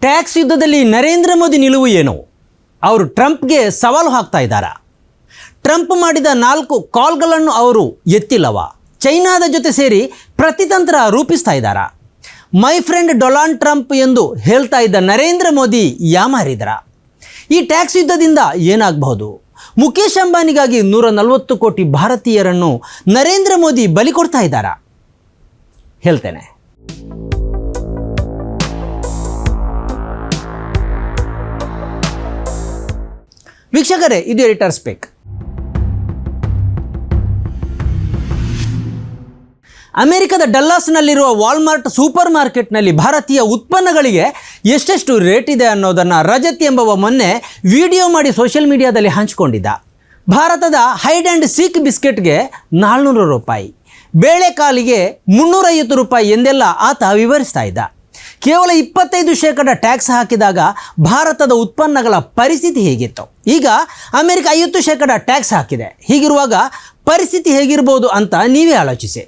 Tax ಯುದ್ಧದಲ್ಲಿ ನರೇಂದ್ರ ಮೋದಿ ನಿಲುವು ಏನು? ಅವರು ಟ್ರಂಪ್ಗೆ ಸವಾಲು ಹಾಕ್ತಾ ಇದ್ದಾರಾ? ಟ್ರಂಪ್ ಮಾಡಿದ ನಾಲ್ಕು ಕಾಲ್ಗಳನ್ನು ಅವರು ಎತ್ತಿಲ್ಲವ? ಚೈನಾದ ಜೊತೆ ಸೇರಿ ಪ್ರತಿತಂತ್ರ ರೂಪಿಸ್ತಾ ಇದ್ದಾರಾ? ಮೈ ಫ್ರೆಂಡ್ ಡೊನಾಲ್ಡ್ ಟ್ರಂಪ್ ಎಂದು ಹೇಳ್ತಾ ಇದ್ದ ನರೇಂದ್ರ ಮೋದಿ ಯಾಮಾರಿದರ? ಈ ಟ್ಯಾಕ್ಸ್ ಯುದ್ಧದಿಂದ ಏನಾಗಬಹುದು? ಮುಖೇಶ್ ಅಂಬಾನಿಗಾಗಿ ನೂರ ನಲವತ್ತು ಕೋಟಿ ಭಾರತೀಯರನ್ನು ನರೇಂದ್ರ ಮೋದಿ ಬಲಿ ಕೊಡ್ತಾ ಇದ್ದಾರಾ? ಹೇಳ್ತೇನೆ. ವೀಕ್ಷಕರೇ, ಇದು ಎಡಿಟರ್ ಸ್ಪೇಕ್ ಅಮೆರಿಕದ ಡಲ್ಲಾಸ್ನಲ್ಲಿರುವ ವಾಲ್ಮಾರ್ಟ್ ಸೂಪರ್ ಮಾರ್ಕೆಟ್ನಲ್ಲಿ ಭಾರತೀಯ ಉತ್ಪನ್ನಗಳಿಗೆ ಎಷ್ಟೆಷ್ಟು ರೇಟ್ ಇದೆ ಅನ್ನೋದನ್ನು ರಜತ್ ಎಂಬವ ಮೊನ್ನೆ ವಿಡಿಯೋ ಮಾಡಿ ಸೋಷಿಯಲ್ ಮೀಡಿಯಾದಲ್ಲಿ ಹಂಚಿಕೊಂಡಿದ್ದ. ಭಾರತದ ಹೈಡ್ ಆ್ಯಂಡ್ ಸೀಕ್ ಬಿಸ್ಕೆಟ್ಗೆ ನಾಲ್ನೂರು ರೂಪಾಯಿ ಬೇಳೆಕಾಲಿಗೆ ಮುನ್ನೂರೈವತ್ತು ರೂಪಾಯಿ ಎಂದೆಲ್ಲ ಆತ ವಿವರಿಸ್ತಾ ಇದ್ದ. ಕೇವಲ ಇಪ್ಪತ್ತೈದು ಶೇಕಡ ಟ್ಯಾಕ್ಸ್ ಹಾಕಿದಾಗ ಭಾರತದ ಉತ್ಪನ್ನಗಳ ಪರಿಸ್ಥಿತಿ ಹೇಗಿತ್ತು ಈಗ ಅಮೆರಿಕ ಐವತ್ತು ಶೇಕಡ ಟ್ಯಾಕ್ಸ್ ಹಾಕಿದೆ ಹೀಗಿರುವಾಗ ಪರಿಸ್ಥಿತಿ ಹೇಗಿರ್ಬೋದು ಅಂತ ನೀವೇ ಆಲೋಚಿಸಿ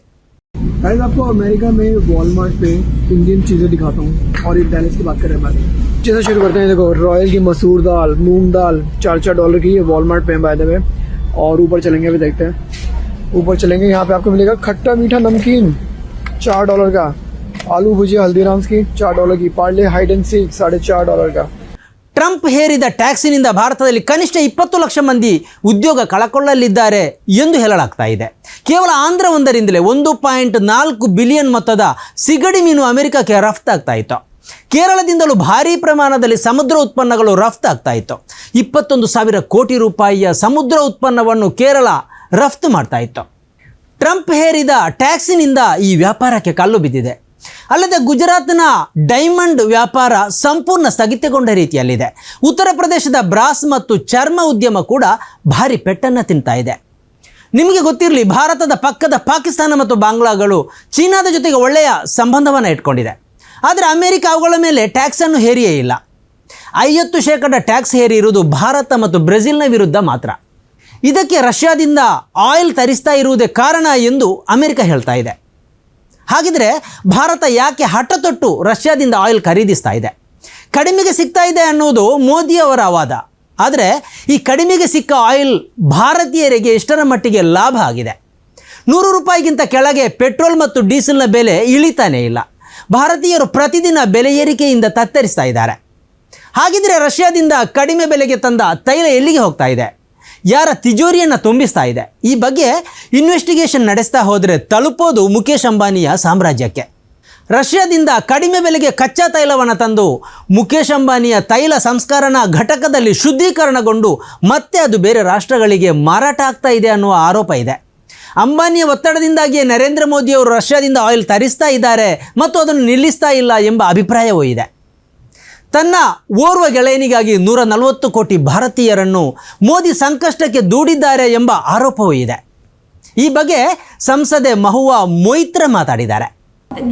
गाइस आपको अमेरिका में वॉलमार्ट पे इंडियन चीजें दिखाता हूँ और ये बैलेंस की बात करें हमारे चीजें शुरू करते हैं देखो रॉयल की मसूर दाल मूंग दाल चार चार डॉलर की ये वॉलमार्ट पे बाय द वे और ऊपर चलेंगे अभी देखते हैं ऊपर चलेंगे यहाँ पे आपको मिलेगा खट्टा मीठा नमकीन चार डॉलर का आलू भुजिया हल्दीराम्स की चार डॉलर की पार्ले हाइड एंड सीक साढ़े चार डॉलर का ಟ್ರಂಪ್ ಹೇರಿದ ಟ್ಯಾಕ್ಸಿನಿಂದ ಭಾರತದಲ್ಲಿ ಕನಿಷ್ಠ ಇಪ್ಪತ್ತು ಲಕ್ಷ ಮಂದಿ ಉದ್ಯೋಗ ಕಳಕೊಳ್ಳಲಿದ್ದಾರೆ ಎಂದು ಹೇಳಲಾಗ್ತಾ ಇದೆ ಕೇವಲ ಆಂಧ್ರ ಒಂದರಿಂದಲೇ ಒಂದು ಪಾಯಿಂಟ್ ನಾಲ್ಕು ಬಿಲಿಯನ್ ಮೊತ್ತದ ಸಿಗಡಿ ಮೀನು ಅಮೆರಿಕಕ್ಕೆ ರಫ್ತಾಗ್ತಾ ಇತ್ತು ಕೇರಳದಿಂದಲೂ ಭಾರೀ ಪ್ರಮಾಣದಲ್ಲಿ ಸಮುದ್ರ ಉತ್ಪನ್ನಗಳು ರಫ್ತಾಗ್ತಾ ಇತ್ತು ಇಪ್ಪತ್ತೊಂದು ಸಾವಿರ ಕೋಟಿ ರೂಪಾಯಿಯ ಸಮುದ್ರ ಉತ್ಪನ್ನವನ್ನು ಕೇರಳ ರಫ್ತು ಮಾಡ್ತಾ ಇತ್ತು ಟ್ರಂಪ್ ಹೇರಿದ ಟ್ಯಾಕ್ಸಿನಿಂದ ಈ ವ್ಯಾಪಾರಕ್ಕೆ ಕಲ್ಲು ಬಿದ್ದಿದೆ ಅಲ್ಲದೆ ಗುಜರಾತ್ನ ಡೈಮಂಡ್ ವ್ಯಾಪಾರ ಸಂಪೂರ್ಣ ಸ್ಥಗಿತಗೊಂಡ ರೀತಿಯಲ್ಲಿದೆ. ಉತ್ತರ ಪ್ರದೇಶದ ಬ್ರಾಸ್ ಮತ್ತು ಚರ್ಮ ಉದ್ಯಮ ಕೂಡ ಭಾರಿ ಪೆಟ್ಟನ್ನು ತಿಂತಾ ಇದೆ. ನಿಮಗೆ ಗೊತ್ತಿರಲಿ, ಭಾರತದ ಪಕ್ಕದ ಪಾಕಿಸ್ತಾನ ಮತ್ತು ಬಾಂಗ್ಲಾಗಳು ಚೀನಾದ ಜೊತೆಗೆ ಒಳ್ಳೆಯ ಸಂಬಂಧವನ್ನು ಇಟ್ಕೊಂಡಿದೆ. ಆದರೆ ಅಮೆರಿಕ ಅವುಗಳ ಮೇಲೆ ಟ್ಯಾಕ್ಸನ್ನು ಹೇರಿಯೇ ಇಲ್ಲ. ಐವತ್ತು ಶೇಕಡ ಟ್ಯಾಕ್ಸ್ ಹೇರಿ ಇರುವುದು ಭಾರತ ಮತ್ತು ಬ್ರೆಜಿಲ್ನ ವಿರುದ್ಧ ಮಾತ್ರ. ಇದಕ್ಕೆ ರಷ್ಯಾದಿಂದ ಆಯಿಲ್ ತರಿಸ್ತಾ ಇರುವುದೇ ಕಾರಣ ಎಂದು ಅಮೆರಿಕ ಹೇಳ್ತಾ ಇದೆ. ಹಾಗಿದ್ರೆ ಭಾರತ ಯಾಕೆ ಹಠ ತೊಟ್ಟು ರಷ್ಯಾದಿಂದ ಆಯಿಲ್ ಖರೀದಿಸ್ತಾ ಇದೆ? ಕಡಿಮೆಗೆ ಸಿಗ್ತಾ ಇದೆ ಅನ್ನೋದು ಮೋದಿಯವರ ವಾದ. ಆದರೆ ಈ ಕಡಿಮೆಗೆ ಸಿಕ್ಕ ಆಯಿಲ್ ಭಾರತೀಯರಿಗೆ ಎಷ್ಟರ ಮಟ್ಟಿಗೆ ಲಾಭ ಆಗಿದೆ? ನೂರು ರೂಪಾಯಿಗಿಂತ ಕೆಳಗೆ ಪೆಟ್ರೋಲ್ ಮತ್ತು ಡೀಸೆಲ್ನ ಬೆಲೆ ಇಳಿತಾನೇ ಇಲ್ಲ. ಭಾರತೀಯರು ಪ್ರತಿದಿನ ಬೆಲೆ ಏರಿಕೆಯಿಂದ ತತ್ತರಿಸ್ತಾ ಇದ್ದಾರೆ. ಹಾಗಿದ್ರೆ ರಷ್ಯಾದಿಂದ ಕಡಿಮೆ ಬೆಲೆಗೆ ತಂದ ತೈಲ ಎಲ್ಲಿಗೆ ಹೋಗ್ತಾ ಇದೆ? ಯಾರ ತಿಜೋರಿಯನ್ನು ತುಂಬಿಸ್ತಾ ಇದೆ. ಈ ಬಗ್ಗೆ ಇನ್ವೆಸ್ಟಿಗೇಷನ್ ನಡೆಸ್ತಾ ಹೋದರೆ ತಲುಪೋದು ಮುಖೇಶ್ ಅಂಬಾನಿಯ ಸಾಮ್ರಾಜ್ಯಕ್ಕೆ. ರಷ್ಯಾದಿಂದ ಕಡಿಮೆ ಬೆಲೆಗೆ ಕಚ್ಚಾ ತೈಲವನ್ನು ತಂದು ಮುಖೇಶ್ ಅಂಬಾನಿಯ ತೈಲ ಸಂಸ್ಕರಣಾ ಘಟಕದಲ್ಲಿ ಶುದ್ಧೀಕರಣಗೊಂಡು ಮತ್ತೆ ಅದು ಬೇರೆ ರಾಷ್ಟ್ರಗಳಿಗೆ ಮಾರಾಟ ಆಗ್ತಾ ಇದೆ ಅನ್ನುವ ಆರೋಪ ಇದೆ. ಅಂಬಾನಿಯ ಒತ್ತಡದಿಂದಾಗಿಯೇ ನರೇಂದ್ರ ಮೋದಿಯವರು ರಷ್ಯಾದಿಂದ ಆಯಿಲ್ ತರಿಸ್ತಾ ಇದ್ದಾರೆ ಮತ್ತು ಅದನ್ನು ನಿಲ್ಲಿಸ್ತಾ ಇಲ್ಲ ಎಂಬ ಅಭಿಪ್ರಾಯವೂ ಇದೆ. ತನ್ನ ಓರ್ವ ಗೆಳೆಯನಿಗಾಗಿ ನೂರ ನಲವತ್ತು ಕೋಟಿ ಭಾರತೀಯರನ್ನು ಮೋದಿ ಸಂಕಷ್ಟಕ್ಕೆ ದೂಡಿದ್ದಾರೆ ಎಂಬ ಆರೋಪವೂ ಇದೆ ಈ ಬಗ್ಗೆ ಸಂಸದೆ ಮಹುವಾ ಮೊಯ್ತ್ರ ಮಾತಾಡಿದ್ದಾರೆ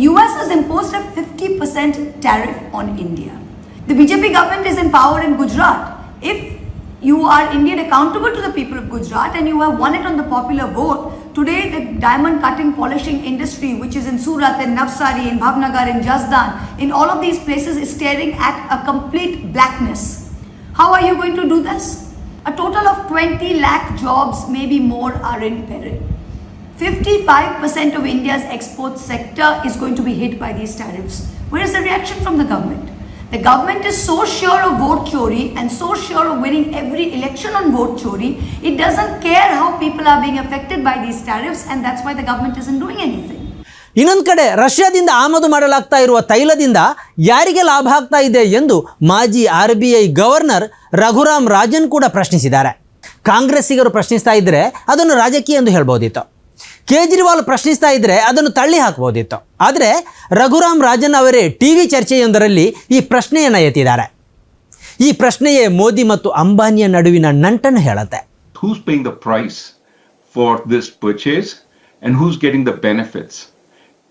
US has imposed a 50% tariff on India. The BJP government is in power in Gujarat. If you are Indian accountable to the people of Gujarat and you have won it on the popular vote, today the diamond cutting polishing industry, which is in Surat, in Navsari, in Bhavnagar, in Jasdan, in all of these places is staring at a complete blackness. How are you going to do this? A total of 20 lakh jobs, maybe more, are in peril. 55% of India's export sector is going to be hit by these tariffs. Where is the reaction from the government? The government is so sure of vote theory and so sure of winning every election on vote theory, it doesn't care how people are being affected by these tariffs, and that's why the government isn't doing anything. ಇನ್ನೊಂದು ಕಡೆ ರಷ್ಯಾದಿಂದ ಆಮದು ಮಾಡಲಾಗ್ತಾ ಇರುವ ತೈಲದಿಂದ ಯಾರಿಗೆ ಲಾಭ ಆಗ್ತಾ ಇದೆ ಎಂದು ಮಾಜಿ R B I governor Raghuram Rajan ಕೂಡ ಪ್ರಶ್ನಿಸಿದ್ದಾರೆ ಕಾಂಗ್ರೆಸ್ಸಿಗರು ಪ್ರಶ್ನಿಸ್ತಾ ಇದ್ದರೆ ಅದನ್ನು ರಾಜಕೀಯ ಎಂದು ಹೇಳ್ಬೋದಿತ್ತು ಕೇಜ್ರಿವಾಲ್ ಪ್ರಶ್ನಿಸ್ತಾ ಇದ್ದರೆ ಅದನ್ನು ತಳ್ಳಿ ಹಾಕಬಹುದಿತ್ತು ಆದರೆ ರಘುರಾಮ್ ರಾಜನ್ ಅವರೇ ಟಿ ವಿ ಚರ್ಚೆಯೊಂದರಲ್ಲಿ ಈ ಪ್ರಶ್ನೆಯನ್ನು ಎತ್ತಿದ್ದಾರೆ ಈ ಪ್ರಶ್ನೆಯೇ ಮೋದಿ ಮತ್ತು ಅಂಬಾನಿಯ ನಡುವಿನ ನಂಟನ್ನು ಹೇಳುತ್ತೆ who's paying the price for this purchase and who's getting the benefits.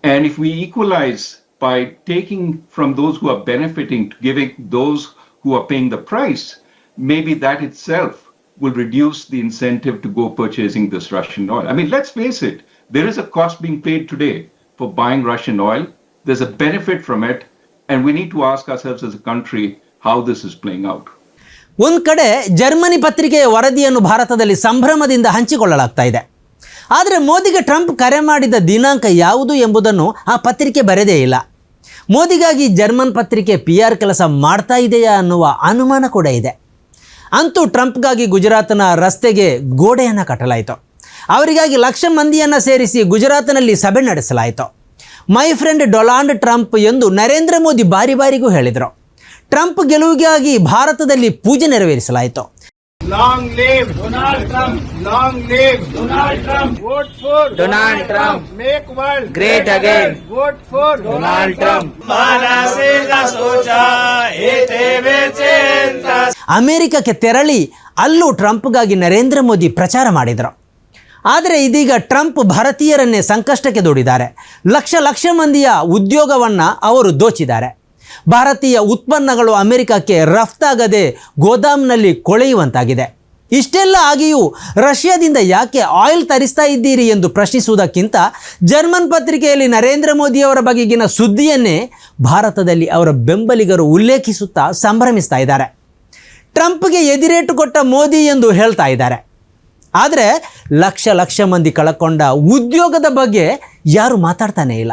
And if we equalize by taking from those who are benefiting to giving those who are paying the price, maybe that itself will reduce the incentive to go purchasing this Russian oil. I mean, let's face it, there is a cost being paid today for buying Russian oil. There's a benefit from it, And we need to ask ourselves as a country how this is playing out. ಒಂದು ಕಡೆ Germany ಪತ್ರಿಕೆಯ ವರದಿಯನ್ನು ಭಾರತದಲ್ಲಿ ಸಂಭ್ರಮದಿಂದ ಹಂಚಿಕೊಳ್ಳಲಾಗ್ತಾ ಇದೆ ಆದರೆ ಮೋದಿಗೆ Trump ಕರೆ ಮಾಡಿದ ದಿನಾಂಕ ಯಾವುದು ಎಂಬುದನ್ನು ಆ ಪತ್ರಿಕೆ ಬರೆದೇ ಇಲ್ಲ ಮೋದಿಗಾಗಿ ಜರ್ಮನ್ ಪತ್ರಿಕೆ ಪಿ ಆರ್ ಕೆಲಸ ಮಾಡ್ತಾ ಇದೆಯಾ ಅನ್ನುವ ಅನುಮಾನ ಕೂಡ ಇದೆ ಅಂತೂ ಟ್ರಂಪ್ಗಾಗಿ ಗುಜರಾತ್ನ ರಸ್ತೆಗೆ ಗೋಡೆಯನ್ನು ಕಟ್ಟಲಾಯಿತು. ಅವರಿಗಾಗಿ ಲಕ್ಷ ಮಂದಿಯನ್ನು ಸೇರಿಸಿ ಗುಜರಾತ್ನಲ್ಲಿ ಸಭೆ ನಡೆಸಲಾಯಿತು. ಮೈ ಫ್ರೆಂಡ್ ಡೊನಾಲ್ಡ್ ಟ್ರಂಪ್ ಎಂದು ನರೇಂದ್ರ ಮೋದಿ ಬಾರಿ ಬಾರಿಗೂ ಹೇಳಿದರು. ಟ್ರಂಪ್ ಗೆಲುವಿಗಾಗಿ ಭಾರತದಲ್ಲಿ ಪೂಜೆ ನೆರವೇರಿಸಲಾಯಿತು. Long live Donald Trump long live Donald Trump vote for Donald Trump make world great again vote for Donald Trump ಅಮೆರಿಕಕ್ಕೆ ತೆರಳಿ ಅಲ್ಲೂ ಟ್ರಂಪ್ಗಾಗಿ ನರೇಂದ್ರ ಮೋದಿ ಪ್ರಚಾರ ಮಾಡಿದರು. ಆದರೆ ಇದೀಗ ಟ್ರಂಪ್ ಭಾರತೀಯರನ್ನೇ ಸಂಕಷ್ಟಕ್ಕೆ ದೂಡಿದ್ದಾರೆ. ಲಕ್ಷ ಲಕ್ಷ ಮಂದಿಯ ಉದ್ಯೋಗವನ್ನು ಅವರು ದೋಚಿದ್ದಾರೆ. ಭಾರತೀಯ ಉತ್ಪನ್ನಗಳು ಅಮೆರಿಕಕ್ಕೆ ರಫ್ತಾಗದೆ ಗೋದಾಮ್ನಲ್ಲಿ ಕೊಳೆಯುವಂತಾಗಿದೆ. ಇಷ್ಟೆಲ್ಲ ಆಗಿಯೂ ರಷ್ಯಾದಿಂದ ಯಾಕೆ ಆಯಿಲ್ ತರಿಸ್ತಾ ಇದ್ದೀರಿ ಎಂದು ಪ್ರಶ್ನಿಸುವುದಕ್ಕಿಂತ ಜರ್ಮನ್ ಪತ್ರಿಕೆಯಲ್ಲಿ ನರೇಂದ್ರ ಮೋದಿಯವರ ಬಗೆಗಿನ ಸುದ್ದಿಯನ್ನೇ ಭಾರತದಲ್ಲಿ ಅವರ ಬೆಂಬಲಿಗರು ಉಲ್ಲೇಖಿಸುತ್ತಾ ಸಂಭ್ರಮಿಸ್ತಾ ಇದ್ದಾರೆ. ಟ್ರಂಪ್ಗೆ ಎದಿರೇಟು ಕೊಟ್ಟ ಮೋದಿ ಎಂದು ಹೇಳ್ತಾ ಇದ್ದಾರೆ. ಆದರೆ ಲಕ್ಷ ಲಕ್ಷ ಮಂದಿ ಕಳಕೊಂಡ ಉದ್ಯೋಗದ ಬಗ್ಗೆ ಯಾರು ಮಾತಾಡ್ತಾನೇ ಇಲ್ಲ.